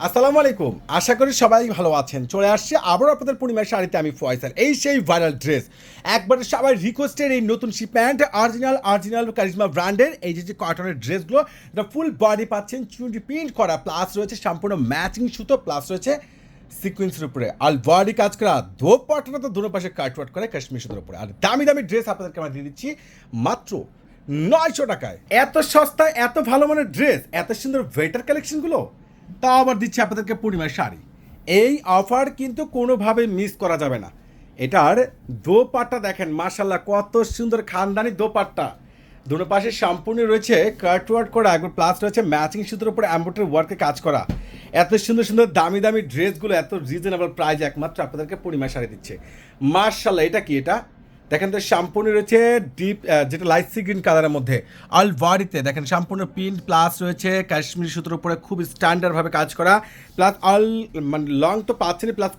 আসসালামু আলাইকুম। আশা করি সবাই ভালো আছেন। চলে আসছে আবার আপনাদের পূর্ণিমার শাড়িতে আমি ফয়সাল। এই সেই ভাইরাল ড্রেস। একবারে সবাই রিকোয়েস্টের এই নতুন C pant original original charisma ব্র্যান্ডের এই যে কটনের ড্রেসগুলো, এটা ফুল বডি পাচ্ছেন, চুনটি প্রিন্ট করা প্লাস রয়েছে সম্পূর্ণ ম্যাচিং সুতো প্লাস রয়েছে সিকুয়েন্সের উপরে। আর বডি কাজ করা দোপাটনা তো দুটো পাশে কাটওয়াট করে কাশ্মীর সুতোর উপরে। আর দামি দামি ড্রেস আপনাদেরকে আমরা দিয়ে দিচ্ছি মাত্র নয়শো টাকায়। এত সস্তা, এত ভালো মানের ড্রেস, এত সুন্দর ওয়েটার কালেকশনগুলো তা আবার দিচ্ছে আপনাদেরকে পূর্ণিমার শাড়ি। এই অফার কিন্তু কোনোভাবে মিস করা যাবে না। এটার দোপাট্টা দেখেন মার্শাল্লাহ কত সুন্দর খানদানি দোপাট্টা। দুটো পাশে সম্পূর্ণ রয়েছে কাট ওয়ার্ক করা, একবার প্লাস রয়েছে ম্যাচিং সুতোর উপরে অ্যাম্বোটারি ওয়ার্কে কাজ করা। এত সুন্দর সুন্দর, দামি দামি ড্রেসগুলো এত রিজনেবল প্রাইস একমাত্র আপনাদেরকে পূর্ণিমা শাড়ি দিচ্ছে। মার্শাল্লাহ এটা কি? এটা দেখেন তো সম্পূর্ণ রয়েছে ডিপ যেটা লাইট সি গ্রিন কালারের মধ্যে। বডিতে দেখেন সম্পূর্ণ প্রিন্ট প্লাস রয়েছে, কাশ্মীরি সুতোর উপরে খুব স্ট্যান্ডার্ডভাবে কাজ করা। প্লাস অল মানে লং তো পাচ্ছেনই প্লাস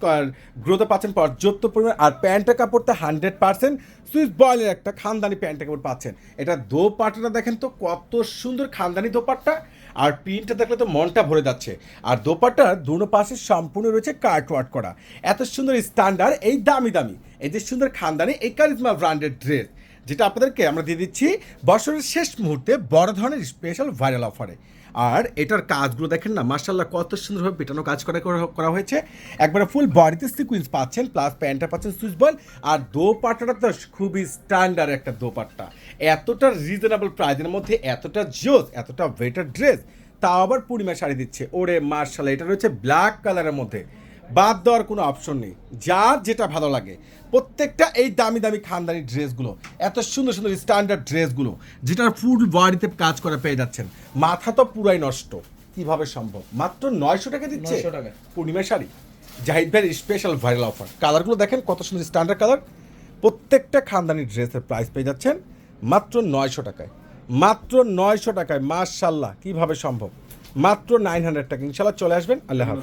গ্রো তো পাচ্ছেন পর্যাপ্ত পরিমাণ। আর প্যান্টের কাপড়টা হান্ড্রেড পার্সেন্ট সুইস বয়েলের একটা খানদানি প্যান্টের কাপড় পাচ্ছেন। এটা দোপাট্টাটা দেখেন তো কত সুন্দর খানদানি দোপাট্টা। আর প্রিন্টটা দেখলে তো মনটা ভরে যাচ্ছে। আর দোপাটার দুনো পাশে সম্পূর্ণ রয়েছে কার্ট ওয়ার্ক করা। এত সুন্দর স্ট্যান্ডার্ড, এই দামি দামি। যে সুন্দর খানদানি, এই কারিজমা ব্র্যান্ডের ড্রেস। যেটা আপনাদেরকে আমরা দিয়ে দিচ্ছি বছরের শেষ মুহূর্তে বড় ধরনের স্পেশাল ভাইরাল অফারে আর এটার কাজগুলো দেখেন না মার্শাল্লাহ কত সুন্দরভাবে পেটানো কাজ করা করা হয়েছে। একবারে ফুল বডিতে সিকুইন্স পাচ্ছেন প্লাস প্যান্টটা পাচ্ছেন সুইচ বল। আর দোপাট্টাটা তো খুবই স্ট্যান্ডার্ড একটা দোপাট্টা। এতটা রিজনেবল প্রাইজের মধ্যে এতটা জোস এতটা বেটার ড্রেস তাও আবার পূর্ণিমা শাড়ি দিচ্ছে। ওরে মার্শাল এটা রয়েছে ব্ল্যাক কালারের মধ্যে। বাদ দেওয়ার কোনো অপশন নেই। যার যেটা ভালো লাগে। প্রত্যেকটা এই দামি দামি খানদানি ড্রেসগুলো এত সুন্দর সুন্দর স্ট্যান্ডার্ড ড্রেসগুলো যেটার ফুল বডিতে কাজ করে পেয়ে যাচ্ছেন। মাথা তো পুরাই নষ্ট। কীভাবে সম্ভব? মাত্র নয়শো টাকা দিচ্ছে 900 টাকায়। পূর্ণিমা শাড়ি। জাহিদ ভাইয়ের স্পেশাল ভাইরাল অফার কালারগুলো দেখেন কত সুন্দর স্ট্যান্ডার্ড কালার প্রত্যেকটা খানদানি ড্রেসের প্রাইস পেয়ে যাচ্ছেন মাত্র নয়শো টাকায়। মাত্র নয়শো টাকায় মার্শাল্লাহ কীভাবে সম্ভব? মাত্র নাইন হান্ড্রেড টাকা। ইনশাল্লাহ চলে আসবেন। আল্লাহ হাফিজ।